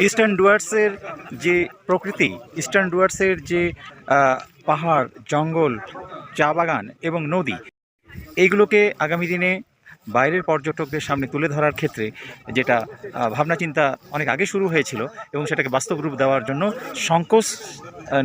Eastern ডুয়ার্সের যে প্রকৃতি ইস্টার্ন ডুয়ার্সের যে পাহাড়, জঙ্গল, চা বাগান এবং নদী, এইগুলোকে আগামী দিনে বাইরের পর্যটকদের সামনে তুলে ধরার ক্ষেত্রে যেটা ভাবনা চিন্তা অনেক আগে শুরু হয়েছিল এবং সেটাকে বাস্তব রূপ দেওয়ার জন্য সংকোচ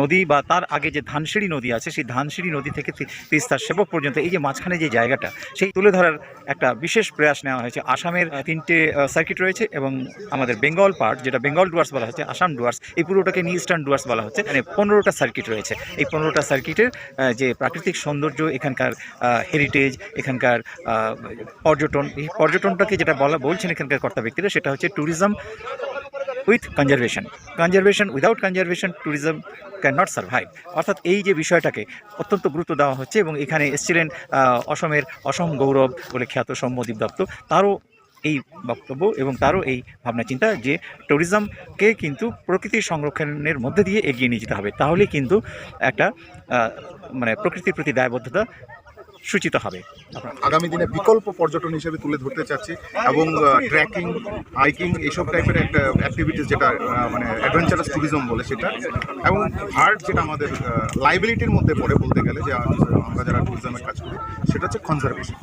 নদী বা তার আগে যে ধানসিঁড়ি নদী আছে, সেই ধানসিঁড়ি নদী থেকে তিস্তার সেবক পর্যন্ত এই যে মাঝখানে যে জায়গাটা, সেই তুলে ধরার একটা বিশেষ প্রয়াস নেওয়া হয়েছে। আসামের তিনটে সার্কিট রয়েছে এবং আমাদের বেঙ্গল পার্ট যেটা বেঙ্গল ডুয়ার্স বলা হচ্ছে, আসাম ডুয়ার্স এই পুরোটাকে নিউ ইস্টার্ন ডুয়ার্স বলা হচ্ছে মানে পনেরোটা সার্কিট রয়েছে। এই পনেরোটা সার্কিটের যে প্রাকৃতিক সৌন্দর্য, এখানকার হেরিটেজ এখানকার পর্যটন, এই পর্যটনটাকে যেটা বলা, বলছেন এখানকার কর্তা ব্যক্তিরা, সেটা হচ্ছে tourism with conservation conservation without conservation tourism can not survive অর্থাৎ এই যে বিষয়টাকে অত্যন্ত গুরুত্ব দেওয়া হচ্ছে এবং এখানে এসেছিলেন অসমের অসম গৌরব বলে খ্যাত সৌম্যদীপ দত্ত তারও এই বক্তব্য এবং তারও এই ভাবনা চিন্তা যে ট্যুরিজমকে কিন্তু প্রকৃতি সংরক্ষণের মধ্যে দিয়ে এগিয়ে নিয়ে যেতে হবে। তাহলেই কিন্তু একটা মানে প্রকৃতির প্রতি দায়বদ্ধতা সূচিত হবে। আগামী দিনে বিকল্প পর্যটন হিসেবে তুলে ধরতে চাচ্ছি এবং ট্রেকিং হাইকিং এইসব টাইপের একটা অ্যাক্টিভিটিস যেটা মানে অ্যাডভেঞ্চারাস ট্যুরিজম বলে সেটা। এবং থার্ড যেটা আমাদের লাইবিলিটির মধ্যে পড়ে বলতে গেলে যে আমরা যারা ট্যুরিজমের কাজ করি সেটা হচ্ছে কনজারভেশন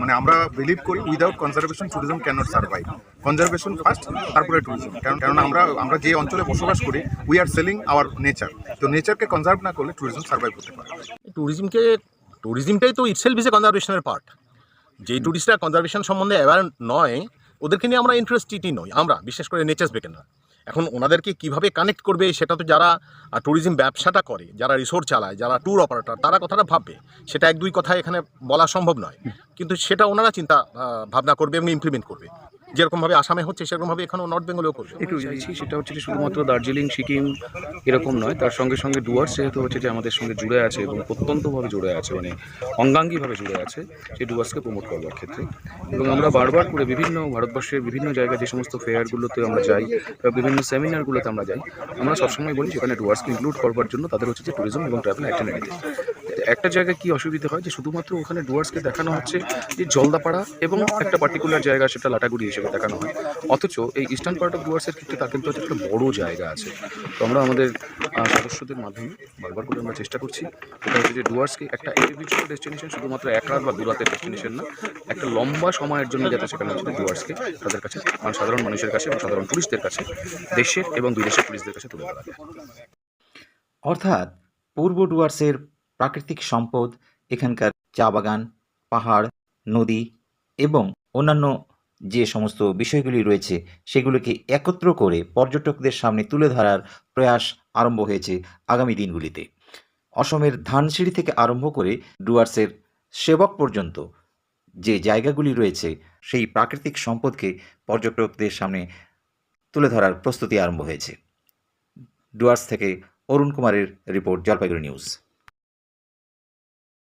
মানে আমরা বিলিভ করি without conservation tourism can not survive conservation first তারপরে ট্যুরিজম কারণ কারণ আমরা আমরা যে অঞ্চলে বসবাস করি we are selling our nature তো নেচারকে কনজার্ভ না করলে ট্যুরিজম সার্ভাইভ করতে পারে ট্যুরিজমকে ট্যুরিজমটাই তো ইটসেলফ ইজ এ কনজারভেশনের পার্ট যেই ট্যুরিস্টরা কনজারভেশন সম্বন্ধে অ্যাওয়ার নয় ওদেরকে নিয়ে আমরা ইন্টারেস্টেডই নই আমরা বিশেষ করে নেচার্স বেকেনরা এখন ওনাদেরকে কীভাবে কানেক্ট করবে সেটা তো যারা ট্যুরিজম ব্যবসাটা করে যারা রিসোর্ট চালায় যারা ট্যুর অপারেটর তারা কথাটা ভাববে। সেটা এক দুই কথা এখানে বলা সম্ভব নয়। কিন্তু সেটা ওনারা চিন্তা ভাবনা করবে এবং ইমপ্লিমেন্ট করবে। যেরকমভাবে আসামে হচ্ছে, সেরকমভাবে এখানেও নর্থ বেঙ্গলেও করবে। একটু চাইছি সেটা হচ্ছে যে শুধুমাত্র দার্জিলিং, সিকিম এরকম নয়, তার সঙ্গে সঙ্গে ডুয়ার্স যেহেতু হচ্ছে যে আমাদের সঙ্গে জুড়ে আছে এবং অত্যন্তভাবে জুড়ে আছে মানে অঙ্গাঙ্গিভাবে জুড়ে আছে সেই ডুয়ার্সকে প্রমোট করবার ক্ষেত্রে। এবং আমরা বারবার করে বিভিন্ন ভারতবর্ষের বিভিন্ন জায়গায় যে সমস্ত ফেয়ারগুলোতে আমরা যাই, বা বিভিন্ন সেমিনারগুলোতে আমরা যাই, আমরা সবসময় বলি সেখানে ডুয়ার্সকে ইনক্লুড করবার জন্য তাদের হচ্ছে যে ট্যুরিজম এবং ট্রাভেল অ্যাক্টিভিটি একটা জায়গায় কি অসুবিধা হয়? যে শুধুমাত্র ওখানে ডুয়ার্সকে দেখানো হচ্ছে যে জলদাপাড়া এবং একটা পার্টিকুলার জায়গা সেটা লাটাগুড়ি হিসেবে দেখানো হয়। অথচ এই ইস্টার্ন পার্ট অফ ডুয়ার্সের ক্ষেত্রে তার কিন্তু একটা বড় জায়গা আছে। তো আমরা আমাদের সদস্যদের মাধ্যমে বারবার করে আমরা চেষ্টা করছি। সেটা হচ্ছে যে ডুয়ার্সকে একটা ইন্ডিভিজুয়াল ডেস্টিনেশন শুধুমাত্র এক রাত বা দু রাতের ডেস্টিনেশন না, একটা লম্বা সময়ের জন্য যাতে সেখানে হচ্ছে ডুয়ার্সকে তাদের কাছে মানে সাধারণ মানুষের কাছে এবং সাধারণ টুরিস্টদের কাছে, দেশের এবং বিদেশের টুরিস্টদের কাছে তুলে ধরা যায়। অর্থাৎ পূর্ব ডুয়ার্সের প্রাকৃতিক সম্পদ, এখানকার চা বাগান, পাহাড়, নদী এবং অন্যান্য যে সমস্ত বিষয়গুলি রয়েছে, সেগুলোকে একত্র করে পর্যটকদের সামনে তুলে ধরার প্রয়াস আরম্ভ হয়েছে আগামী দিনগুলিতে। অসমের ধানসিঁড়ি থেকে আরম্ভ করে ডুয়ার্সের সেবক পর্যন্ত যে জায়গাগুলি রয়েছে, সেই প্রাকৃতিক সম্পদকে পর্যটকদের সামনে তুলে ধরার প্রস্তুতি আরম্ভ হয়েছে। ডুয়ার্স থেকে অরুণ কুমারের report, Jalpaiguri news.